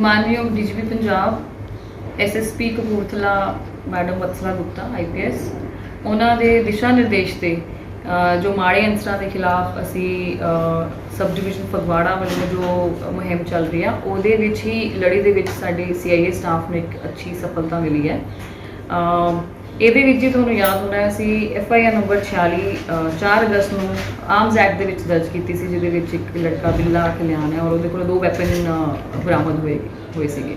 ਮਾਨਯੋਗ DGP Punjab SSP Kapurthala, madam Vatsala Gupta IPS ਉਹਨਾਂ ਦੇ ਦਿਸ਼ਾ ਨਿਰਦੇਸ਼ ਤੇ ਜੋ ਮਾੜੇ ਅੰਸਰਾਂ ਦੇ ਖਿਲਾਫ ਅਸੀਂ ਸਬ ਡਿਵੀਜ਼ਨ ਫਗਵਾੜਾ ਵੱਲੋਂ ਜੋ ਮੁਹਿੰਮ ਚੱਲ ਰਹੀ ਆ, ਉਹਦੇ ਵਿੱਚ ਹੀ ਲੜੀ ਦੇ ਵਿੱਚ ਸਾਡੇ ਸੀਆਈਏ ਸਟਾਫ ਨੂੰ ਇੱਕ ਅੱਛੀ ਸਫਲਤਾ ਮਿਲੀ ਹੈ। ਇਹਦੇ ਵਿੱਚ ਜੇ ਤੁਹਾਨੂੰ ਯਾਦ ਹੋਣਾ ਅਸੀਂ ਐੱਫ ਆਈ ਆਰ ਨੰਬਰ 46 ਅ, 4 ਅਗਸਤ ਨੂੰ ਆਰਮਸ ਐਕਟ ਦੇ ਵਿੱਚ ਦਰਜ ਕੀਤੀ ਸੀ ਜਿਹਦੇ ਵਿੱਚ ਇੱਕ ਲੜਕਾ ਬਿੱਲਾ ਖਲਿਆਣ ਹੈ ਔਰ ਉਹਦੇ ਕੋਲ ਦੋ ਵੈਪਨ ਬਰਾਮਦ ਹੋਏ ਹੋਏ ਸੀਗੇ।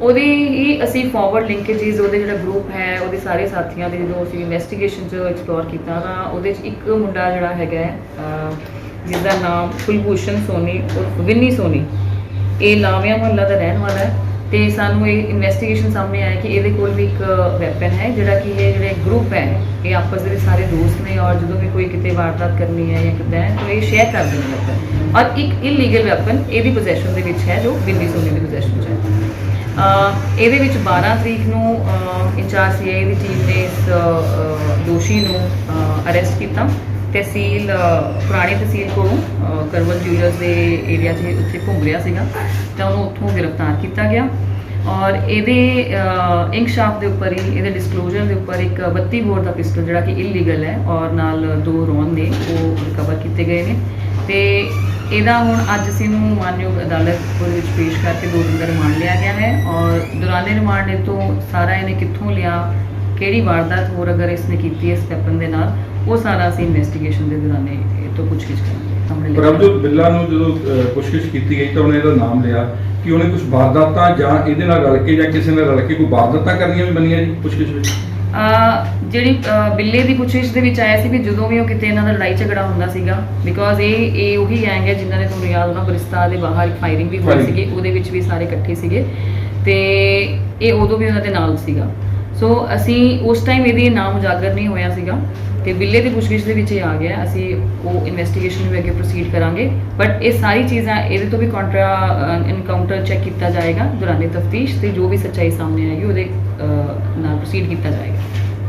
ਉਹਦੀ ਹੀ ਅਸੀਂ ਫਾਰਵਰਡ ਲਿੰਕੇजेस ਉਹਦੇ ਜਿਹੜਾ ਗਰੁੱਪ ਹੈ ਉਹਦੇ ਸਾਰੇ ਸਾਥੀਆਂ ਦੇ ਜਦੋਂ ਅਸੀਂ ਇਨਵੈਸਟੀਗੇਸ਼ਨ 'ਚ ਐਕਸਪਲੋਰ ਕੀਤਾ ਤਾਂ ਉਹਦੇ 'ਚ ਇੱਕ ਮੁੰਡਾ ਜਿਹੜਾ ਹੈਗਾ ਹੈ, ਜਿਸ ਦਾ ਨਾਮ ਕੁਲਭੂਸ਼ਣ ਸੋਨੀ ਉਰਫ ਵਿਨੀ ਸੋਨੀ। ਇਹ ਲਾਵਿਆ ਮੁਹੱਲਾ ਦਾ ਰਹਿਣ ਵਾਲਾ ਹੈ। ਤੇ ਸਾਨੂੰ ਇਹ ਇਨਵੈਸਟੀਗੇਸ਼ਨ ਸਾਹਮਣੇ ਆਇਆ ਕਿ ਇਹਦੇ ਕੋਲ ਵੀ ਇੱਕ ਵੈਪਨ ਹੈ, ਜਿਹੜਾ ਕਿ ਇਹ ਜਿਹੜੇ ਗਰੁੱਪ ਹੈ, ਇਹ ਆਪਸ ਦੇ ਵਿੱਚ ਸਾਰੇ ਦੋਸਤ ਨੇ ਔਰ ਜਦੋਂ ਵੀ ਕੋਈ ਕਿਤੇ ਵਾਰਦਾਤ ਕਰਨੀ ਹੈ ਜਾਂ ਕਿੱਦਾਂ ਹੈ, ਤਾਂ ਇਹ ਸ਼ੇਅਰ ਕਰਦੇ ਨੇ ਵੈਪਨ ਔਰ ਇੱਕ ਇਲੀਗਲ ਵੈਪਨ ਇਹਦੀ ਪੋਜੈਸ਼ਨ ਦੇ ਵਿੱਚ ਹੈ, ਜੋ ਬਿੰਦੀ ਸੋਨੀ ਦੀ ਪੋਜੈਸ਼ਨ 'ਚ ਹੈ। ਇਹਦੇ ਵਿੱਚ 12 ਤਰੀਕ ਨੂੰ ਇੰਚਾਰਜ ਸੀਆਈ ਦੀ ਟੀਮ ਨੇ ਇਸ ਦੋਸ਼ੀ ਨੂੰ ਅਰੈਸਟ ਕੀਤਾ। ਤਹਿਸੀਲ ਪੁਰਾਣੀ ਤਹਿਸੀਲ ਕੋਲੋਂ ਕਰਵਲ ਜੂਲਰਸ ਦੇ ਏਰੀਆ 'ਚ ਉੱਥੇ ਘੁੰਮ ਰਿਹਾ ਸੀਗਾ। ਤਾਂ ਉਹਨੂੰ ਉੱਥੋਂ ਗ੍ਰਿਫਤਾਰ ਕੀਤਾ ਗਿਆ। ਔਰ ਇਹਦੇ ਇਨਕਸ਼ਾਫ ਦੇ ਉੱਪਰ ਹੀ, ਇਹਦੇ ਡਿਸਕਲੋਜ਼ਰ ਦੇ ਉੱਪਰ ਇੱਕ 32 ਬੋਰ ਦਾ ਪਿਸਟਲ ਜਿਹੜਾ ਕਿ ਇਲੀਗਲ ਹੈ ਔਰ ਨਾਲ ਦੋ ਰੌਨ ਨੇ, ਉਹ ਰਿਕਵਰ ਕੀਤੇ ਗਏ ਨੇ। ਤੇ ਇਹਦਾ ਹੁਣ ਅੱਜ ਅਸੀਂ ਨੂੰ ਮਾਨਯੋਗ ਅਦਾਲਤ ਕੋਲ ਵਿੱਚ ਪੇਸ਼ ਕਰਕੇ ਦੋ ਦਿਨ ਦਾ ਰਿਮਾਂਡ ਲਿਆ ਗਿਆ ਹੈ। ਔਰ ਦੌਰਾਨੇ ਰਿਮਾਂਡ ਤੋਂ ਸਾਰਾ ਇਹਨੇ ਕਿੱਥੋਂ ਲਿਆ ਕਿਹੜੀ ਵਾਰਦਾਤ ਹੋਰ ਅਗਰ ਇਸਨੇ ਕੀਤੀ ਹੈ ਇਸ ਵੈਪਨ ਦੇ ਨਾਲ ਉਹ ਸਾਰਾ ਅਸੀਂ ਇਨਵੈਸਟੀਗੇਸ਼ਨ ਦੇ ਦੌਰਾਨੇ ਇਹ ਤੋਂ ਪੁੱਛਗਿੱਛ ਕਰਾਂਗੇ ਸਾਹਮਣੇ ਲਿਆਵਾਂਗੇ। ਪ੍ਰਭਜੋਤ ਬਿੱਲਾ ਨੂੰ ਜਦੋਂ ਅਹ, ਪੁੱਛਗਿੱਛ ਕੀਤੀ ਗਈ ਤਾਂ ਉਹਨੇ ਇਹਦਾ ਨਾਮ ਲਿਆ ਕਿ ਉਹਨੇ ਕੁਝ ਵਾਰਦਾਤਾਂ ਜਾਂ ਇਹਦੇ ਨਾਲ ਰਲ ਕੇ ਜਾਂ ਕਿਸੇ ਨਾਲ ਰਲ ਕੇ ਕੋਈ ਵਾਰਦਾਤਾਂ ਕਰਨੀਆਂ ਵੀ ਬਣੀਆਂ ਜੀ ਪੁੱਛਗਿੱਛ ਵਿੱਚ ਅਹ ਜਿਹੜੀ ਅਹ ਬਿੱਲੇ ਦੀ ਪੁੱਛਿਸ਼ ਦੇ ਵਿੱਚ ਆਇਆ ਸੀ ਵੀ ਜਦੋਂ ਵੀ ਉਹ ਕਿਤੇ ਇਹਨਾਂ ਦਾ ਲੜਾਈ ਝਗੜਾ ਹੁੰਦਾ ਸੀਗਾ ਬਿਕੋਜ਼ ਇਹ ਇਹ ਉਹੀ ਗੈਂਗ ਹੈ ਜਿਨ੍ਹਾਂ ਨੇ ਤੁਹਾਨੂੰ ਯਾਦ ਹੋਣਾ ਬਰਿਸਤਾ ਦੇ ਬਾਹਰ ਇੱਕ ਫਾਇਰਿੰਗ ਵੀ ਹੋਈ Firing। ਸੀਗੀ ਉਹਦੇ ਵਿੱਚ ਵੀ ਸਾਰੇ ਇਕੱਠੇ ਸੀਗੇ ਤੇ ਇਹ ਉਦੋਂ ਵੀ ਉਹਨਾਂ ਦੇ ਨਾਲ ਸੀਗਾ ਸੋ ਅਸੀਂ ਉਸ ਟਾਈਮ ਇਹਦੇ ਨਾਮ ਉਜਾਗਰ ਨਹੀਂ ਹੋਇਆ ਸੀਗਾ ਤੇ ਬਿੱਲੇ ਦੀ ਪੁੱਛਗਿੱਛ ਦੇ ਵਿੱਚ ਇਹ ਆ ਗਿਆ, ਅਸੀਂ ਉਹ ਇਨਵੈਸਟੀਗੇਸ਼ਨ ਵੀ ਅੱਗੇ ਪ੍ਰੋਸੀਡ ਕਰਾਂਗੇ। ਬਟ ਇਹ ਸਾਰੀ ਚੀਜ਼ਾਂ, ਇਹਦੇ ਤੋਂ ਵੀ ਕੰਟਰਾ ਇਨਕਾਊਂਟਰ ਚੈੱਕ ਕੀਤਾ ਜਾਏਗਾ, ਦੌਰਾਨੇ ਤਫਤੀਸ਼ ਤੇ ਜੋ ਵੀ ਸੱਚਾਈ ਸਾਹਮਣੇ ਆਏਗੀ, ਉਹਦੇ ਨਾਲ ਪ੍ਰੋਸੀਡ ਕੀਤਾ ਜਾਏਗਾ।